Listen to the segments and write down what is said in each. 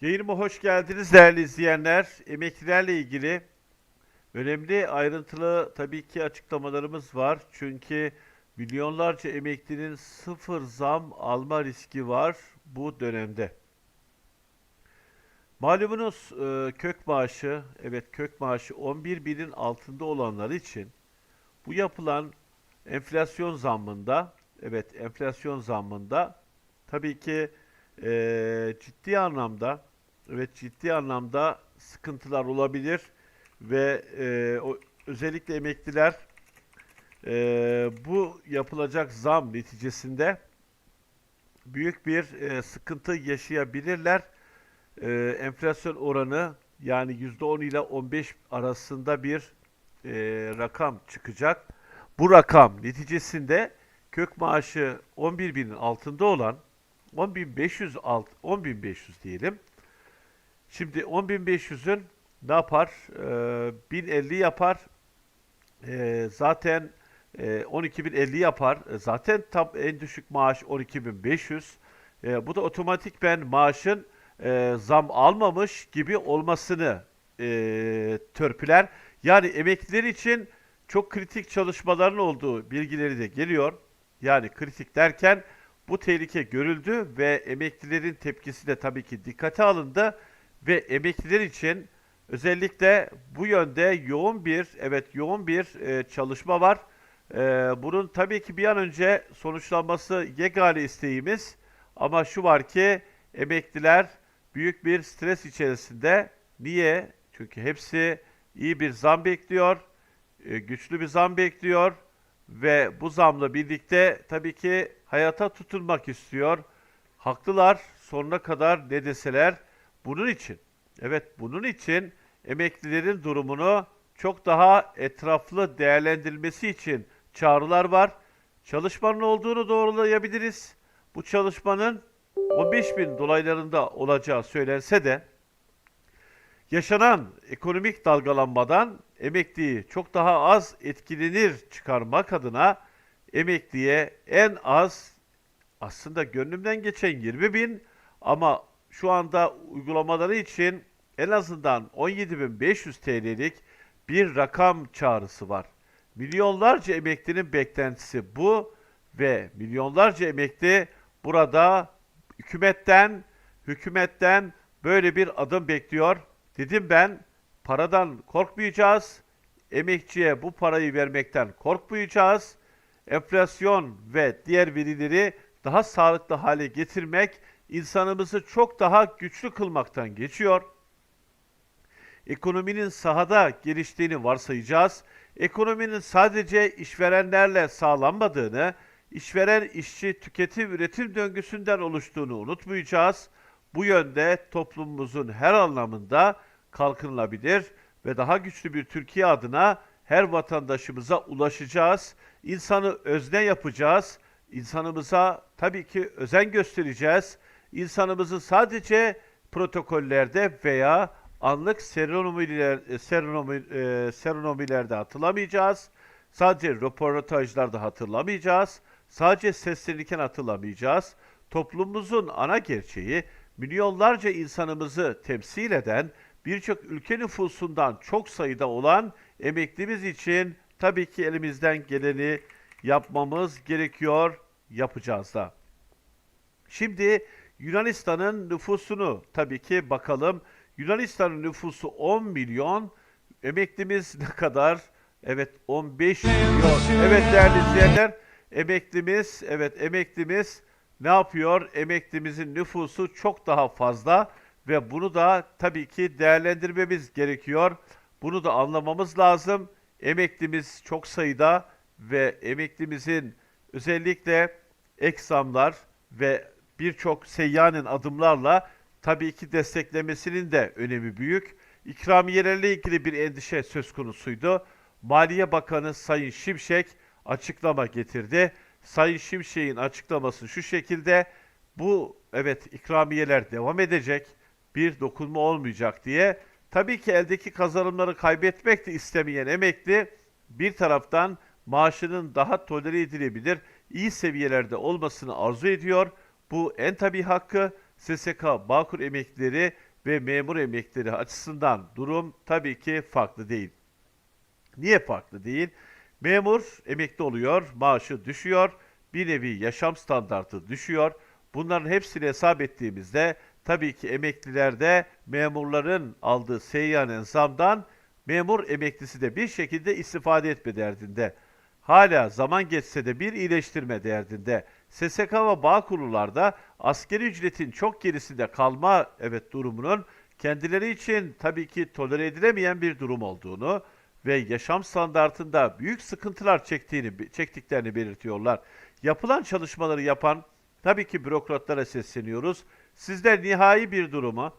Yayınıma hoş geldiniz değerli izleyenler. Emeklilerle ilgili önemli ayrıntılı tabii ki açıklamalarımız var. Çünkü milyonlarca emeklinin sıfır zam alma riski var bu dönemde. Malumunuz e, kök maaşı, evet kök maaşı 11 binin altında olanlar için bu yapılan enflasyon zammında, evet enflasyon zammında tabii ki e, ciddi anlamda, evet ciddi anlamda sıkıntılar olabilir ve e, o, özellikle emekliler e, bu yapılacak zam neticesinde büyük bir e, sıkıntı yaşayabilirler. E, enflasyon oranı yani %10 ile 15 arasında bir e, rakam çıkacak. Bu rakam neticesinde kök maaşı 11 binin altında olan 10.500 alt 10.500 diyelim. Şimdi 10.500'ün ne yapar? Ee, 1050 yapar. Ee, zaten e, 12.050 yapar. E, Zaten tam en düşük maaş 12.500. E, bu da otomatik ben maaşın e, zam almamış gibi olmasını e, törpüler. Yani emekliler için çok kritik çalışmaların olduğu bilgileri de geliyor. Yani kritik derken bu tehlike görüldü ve emeklilerin tepkisi de tabii ki dikkate alındı ve emekliler için özellikle bu yönde yoğun bir evet yoğun bir e, çalışma var. E, bunun tabii ki bir an önce sonuçlanması yegane isteğimiz ama şu var ki emekliler büyük bir stres içerisinde. Niye? Çünkü hepsi iyi bir zam bekliyor, e, güçlü bir zam bekliyor ve bu zamla birlikte tabii ki hayata tutunmak istiyor. Haklılar sonuna kadar ne deseler bunun için. Evet bunun için emeklilerin durumunu çok daha etraflı değerlendirilmesi için çağrılar var. Çalışmanın olduğunu doğrulayabiliriz. Bu çalışmanın 15 bin dolaylarında olacağı söylense de yaşanan ekonomik dalgalanmadan emekliyi çok daha az etkilenir çıkarmak adına emekliye en az aslında gönlümden geçen 20 bin ama şu anda uygulamaları için en azından 17.500 TL'lik bir rakam çağrısı var. Milyonlarca emeklinin beklentisi bu ve milyonlarca emekli burada hükümetten hükümetten böyle bir adım bekliyor. Dedim ben paradan korkmayacağız. Emekçiye bu parayı vermekten korkmayacağız. Enflasyon ve diğer verileri daha sağlıklı hale getirmek insanımızı çok daha güçlü kılmaktan geçiyor. Ekonominin sahada geliştiğini varsayacağız. Ekonominin sadece işverenlerle sağlanmadığını, işveren işçi tüketim üretim döngüsünden oluştuğunu unutmayacağız. Bu yönde toplumumuzun her anlamında kalkınılabilir ve daha güçlü bir Türkiye adına her vatandaşımıza ulaşacağız. İnsanı özne yapacağız. İnsanımıza tabii ki özen göstereceğiz. İnsanımızı sadece protokollerde veya anlık serenomiler, e, seronomi, e, serenomilerde hatırlamayacağız. Sadece röportajlarda hatırlamayacağız. Sadece seslenirken hatırlamayacağız. Toplumumuzun ana gerçeği milyonlarca insanımızı temsil eden birçok ülke nüfusundan çok sayıda olan emeklimiz için tabii ki elimizden geleni yapmamız gerekiyor, yapacağız da. Şimdi Yunanistan'ın nüfusunu tabii ki bakalım. Yunanistan'ın nüfusu 10 milyon, emeklimiz ne kadar? Evet 15 milyon. Evet değerli izleyenler, emeklimiz, evet emeklimiz ne yapıyor? Emeklimizin nüfusu çok daha fazla ve bunu da tabii ki değerlendirmemiz gerekiyor. Bunu da anlamamız lazım. Emeklimiz çok sayıda ve emeklimizin özellikle ek zamlar ve birçok seyyanen adımlarla tabii ki desteklemesinin de önemi büyük. İkramiyelerle ilgili bir endişe söz konusuydu. Maliye Bakanı Sayın Şimşek açıklama getirdi. Sayın Şimşek'in açıklaması şu şekilde. Bu evet ikramiyeler devam edecek. Bir dokunma olmayacak diye. Tabii ki eldeki kazanımları kaybetmek de istemeyen emekli bir taraftan maaşının daha tolere edilebilir, iyi seviyelerde olmasını arzu ediyor. Bu en tabii hakkı SSK, Bağkur emeklileri ve memur emeklileri açısından durum tabii ki farklı değil. Niye farklı değil? Memur emekli oluyor, maaşı düşüyor, bir nevi yaşam standartı düşüyor. Bunların hepsini hesap ettiğimizde tabii ki emeklilerde memurların aldığı seyyanen zamdan memur emeklisi de bir şekilde istifade etme derdinde. Hala zaman geçse de bir iyileştirme derdinde. SSK ve Bağkurlularda askeri ücretin çok gerisinde kalma evet durumunun kendileri için tabii ki tolere edilemeyen bir durum olduğunu ve yaşam standartında büyük sıkıntılar çektiğini çektiklerini belirtiyorlar. Yapılan çalışmaları yapan tabii ki bürokratlara sesleniyoruz. Sizler nihai bir durumu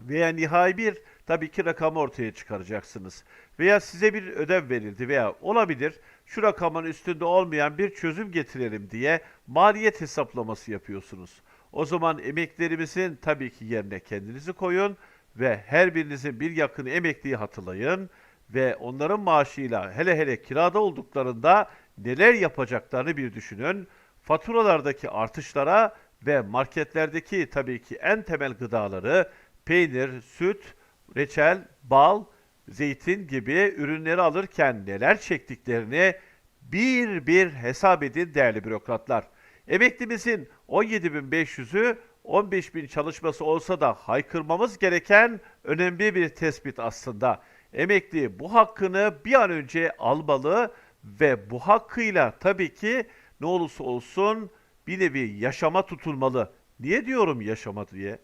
veya nihai bir tabii ki rakamı ortaya çıkaracaksınız. Veya size bir ödev verildi veya olabilir şu rakamın üstünde olmayan bir çözüm getirelim diye maliyet hesaplaması yapıyorsunuz. O zaman emeklerimizin tabii ki yerine kendinizi koyun ve her birinizin bir yakını emekliyi hatırlayın ve onların maaşıyla hele hele kirada olduklarında neler yapacaklarını bir düşünün. Faturalardaki artışlara ve marketlerdeki tabii ki en temel gıdaları peynir, süt, reçel, bal, zeytin gibi ürünleri alırken neler çektiklerini bir bir hesap edin değerli bürokratlar. Emeklimizin 17.500'ü 15.000 çalışması olsa da haykırmamız gereken önemli bir tespit aslında. Emekli bu hakkını bir an önce almalı ve bu hakkıyla tabii ki ne olursa olsun bir nevi yaşama tutulmalı. Niye diyorum yaşama diye?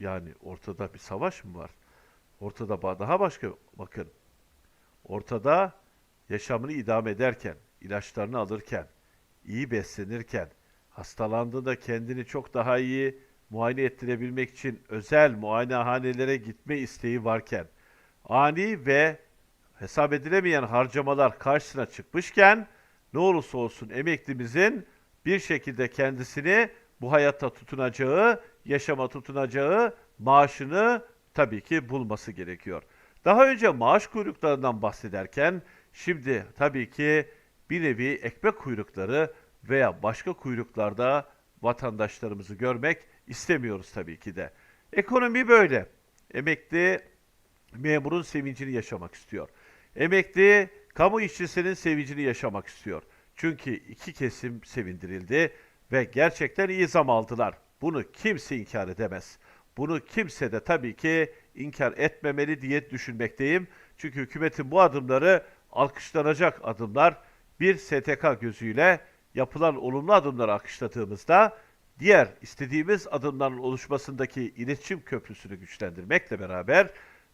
Yani ortada bir savaş mı var? Ortada daha başka bakın. Ortada yaşamını idame ederken, ilaçlarını alırken, iyi beslenirken, hastalandığında kendini çok daha iyi muayene ettirebilmek için özel muayenehanelere gitme isteği varken, ani ve hesap edilemeyen harcamalar karşısına çıkmışken, ne olursa olsun emeklimizin bir şekilde kendisini bu hayatta tutunacağı, yaşama tutunacağı maaşını tabii ki bulması gerekiyor. Daha önce maaş kuyruklarından bahsederken şimdi tabii ki bir nevi ekmek kuyrukları veya başka kuyruklarda vatandaşlarımızı görmek istemiyoruz tabii ki de. Ekonomi böyle. Emekli memurun sevincini yaşamak istiyor. Emekli kamu işçisinin sevincini yaşamak istiyor. Çünkü iki kesim sevindirildi ve gerçekten iyi zam aldılar. Bunu kimse inkar edemez. Bunu kimse de tabii ki inkar etmemeli diye düşünmekteyim. Çünkü hükümetin bu adımları alkışlanacak adımlar. Bir STK gözüyle yapılan olumlu adımları alkışladığımızda diğer istediğimiz adımların oluşmasındaki iletişim köprüsünü güçlendirmekle beraber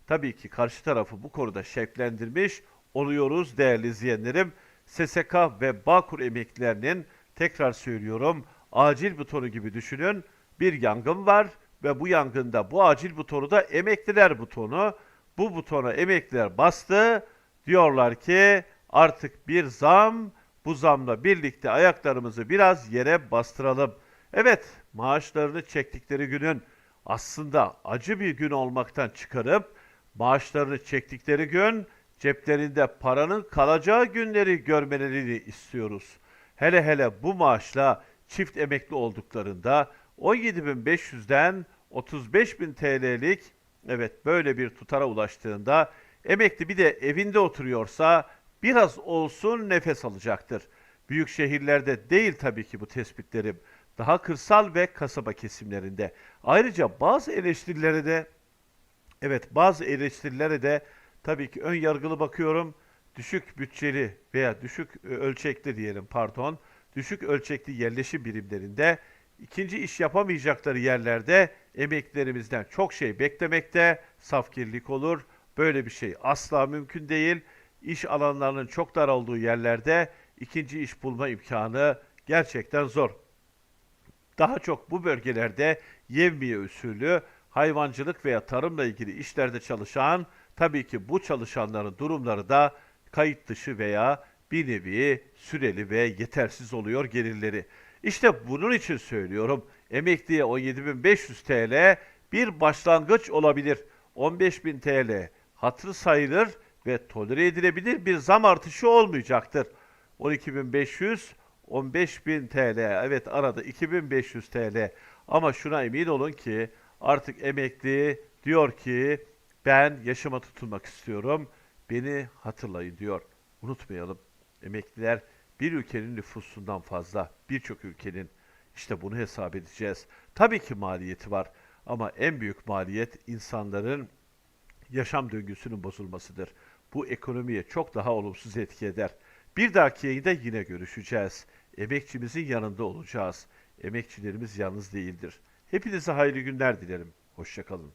tabii ki karşı tarafı bu konuda şevklendirmiş oluyoruz değerli izleyenlerim. SSK ve Bağkur emeklilerinin tekrar söylüyorum acil butonu gibi düşünün. Bir yangın var ve bu yangında bu acil butonu da emekliler butonu. Bu butona emekliler bastı. Diyorlar ki artık bir zam, bu zamla birlikte ayaklarımızı biraz yere bastıralım. Evet, maaşlarını çektikleri günün aslında acı bir gün olmaktan çıkarıp maaşlarını çektikleri gün ceplerinde paranın kalacağı günleri görmelerini istiyoruz. Hele hele bu maaşla çift emekli olduklarında 17.500'den 35.000 TL'lik evet böyle bir tutara ulaştığında emekli bir de evinde oturuyorsa biraz olsun nefes alacaktır. Büyük şehirlerde değil tabii ki bu tespitlerim. Daha kırsal ve kasaba kesimlerinde. Ayrıca bazı eleştirilere de Evet, bazı eleştirilere de tabii ki ön yargılı bakıyorum. Düşük bütçeli veya düşük e, ölçekli diyelim pardon, düşük ölçekli yerleşim birimlerinde ikinci iş yapamayacakları yerlerde emeklilerimizden çok şey beklemekte safkirlik olur. Böyle bir şey asla mümkün değil. İş alanlarının çok dar olduğu yerlerde ikinci iş bulma imkanı gerçekten zor. Daha çok bu bölgelerde yevmiye usulü hayvancılık veya tarımla ilgili işlerde çalışan tabii ki bu çalışanların durumları da kayıt dışı veya bir nevi süreli ve yetersiz oluyor gelirleri. İşte bunun için söylüyorum emekliye 17.500 TL bir başlangıç olabilir. 15.000 TL hatırı sayılır ve tolere edilebilir bir zam artışı olmayacaktır. 12.500 15.000 TL evet arada 2500 TL Ama şuna emin olun ki artık emekli diyor ki ben yaşama tutunmak istiyorum. Beni hatırlayın diyor. Unutmayalım. Emekliler bir ülkenin nüfusundan fazla. Birçok ülkenin. İşte bunu hesap edeceğiz. Tabii ki maliyeti var. Ama en büyük maliyet insanların yaşam döngüsünün bozulmasıdır. Bu ekonomiye çok daha olumsuz etki eder. Bir dahaki yayında yine görüşeceğiz. Emekçimizin yanında olacağız. Emekçilerimiz yalnız değildir. Hepinize hayırlı günler dilerim. Hoşçakalın.